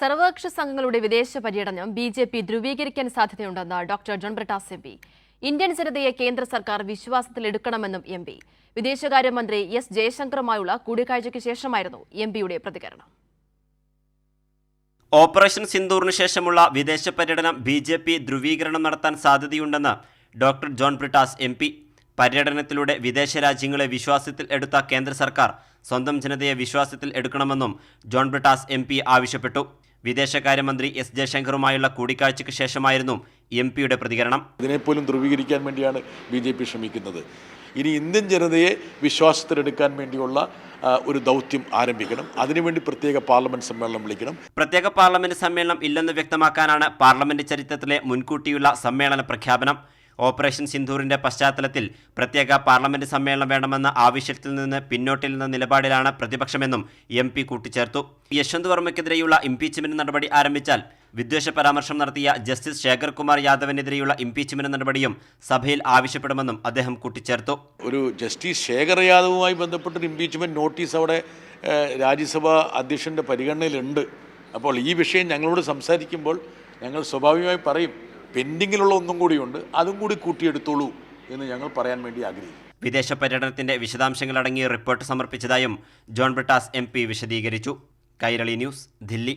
സർവകക്ഷി സംഘങ്ങളുടെ വിദേശ പര്യടനം ബി ജെ പി ധ്രുവീകരിക്കാൻ സാധ്യതയുണ്ടെന്ന് doctor John Brittas M P Indian ജനതയെ കേന്ദ്ര സർക്കാർ വിശ്വാസത്തിലെടുക്കണമെന്നും എം പി. വിദേശകാര്യമന്ത്രി എസ് ജയശങ്കറുമായുള്ള കൂടിക്കാഴ്ചയ്ക്ക് ശേഷമായിരുന്നു എം പിയുടെ പ്രതികരണം. ഓപ്പറേഷൻ സിന്ദൂറിന് ശേഷമുള്ള വിദേശ പര്യടനം ബി ജെ പി ധ്രുവീകരണം നടത്താൻ സാധ്യതയുണ്ടെന്ന് doctor John Brittas M P. പര്യടനത്തിലൂടെ വിദേശ രാജ്യങ്ങളെ വിശ്വാസത്തിൽ എടുത്ത കേന്ദ്ര സർക്കാർ സ്വന്തം ജനതയെ വിശ്വാസത്തിൽ എടുക്കണമെന്നും ജോൺ ബ്രിട്ടാസ് എം ആവശ്യപ്പെട്ടു. വിദേശകാര്യമന്ത്രി എസ് ജയശങ്കറുമായുള്ള കൂടിക്കാഴ്ചയ്ക്ക് ശേഷമായിരുന്നു എം പിയുടെ പ്രതികരണം. ഇതിനെപ്പോലും ധ്രുവീകരിക്കാൻ വേണ്ടിയാണ് ബി ജെ പി ശ്രമിക്കുന്നത്. ഇനി ഇന്ത്യൻ ജനതയെ വിശ്വാസത്തിലെടുക്കാൻ വേണ്ടിയുള്ള ഒരു ദൗത്യം ആരംഭിക്കണം. അതിനുവേണ്ടി പ്രത്യേക പാർലമെന്റ് സമ്മേളനം വിളിക്കണം. പ്രത്യേക പാർലമെന്റ് സമ്മേളനം ഇല്ലെന്ന് വ്യക്തമാക്കാനാണ് പാർലമെന്റ് ചരിത്രത്തിലെ മുൻകൂട്ടിയുള്ള സമ്മേളന പ്രഖ്യാപനം. ഓപ്പറേഷൻ സിന്ധൂറിന്റെ പശ്ചാത്തലത്തിൽ പ്രത്യേക പാർലമെന്റ് സമ്മേളനം വേണമെന്ന ആവശ്യത്തിൽ നിന്ന് പിന്നോട്ടിൽ നിന്ന നിലപാടിലാണ് പ്രതിപക്ഷമെന്നും എം പി കൂട്ടിച്ചേർത്തു. യശ്വന്ത് വർമ്മയ്ക്കെതിരെയുള്ള ഇംപീച്ച്മെന്റ് നടപടി ആരംഭിച്ചാൽ വിദ്വേഷ പരാമർശം നടത്തിയ ജസ്റ്റിസ് ശേഖർ കുമാർ യാദവിനെതിരെയുള്ള ഇംപീച്ച്മെന്റ് നടപടിയും സഭയിൽ ആവശ്യപ്പെടുമെന്നും അദ്ദേഹം കൂട്ടിച്ചേർത്തു. ഒരു ജസ്റ്റിസ് ശേഖർ യാദവുമായി ബന്ധപ്പെട്ടൊരു ഇംപീച്ച്മെന്റ് നോട്ടീസ് അവിടെ രാജ്യസഭാ അധ്യക്ഷന്റെ പരിഗണനയിലുണ്ട്. അപ്പോൾ ഈ വിഷയം ഞങ്ങളോട് സംസാരിക്കുമ്പോൾ ഞങ്ങൾ സ്വാഭാവികമായി പറയും പെൻഡിങ്ങിലുള്ള ഒന്നും കൂടിയുണ്ട് അതും കൂടി കൂട്ടിയെടുത്തോളൂ എന്ന് ഞങ്ങൾ പറയാൻ വേണ്ടി ആഗ്രഹിക്കും വിദേശ പര്യടനത്തിന്റെ വിശദാംശങ്ങളടങ്ങിയ റിപ്പോർട്ട് സമർപ്പിച്ചതായും ജോൺ ബ്രിട്ടാസ് എം വിശദീകരിച്ചു. കൈരളി ന്യൂസ് ദില്ലി.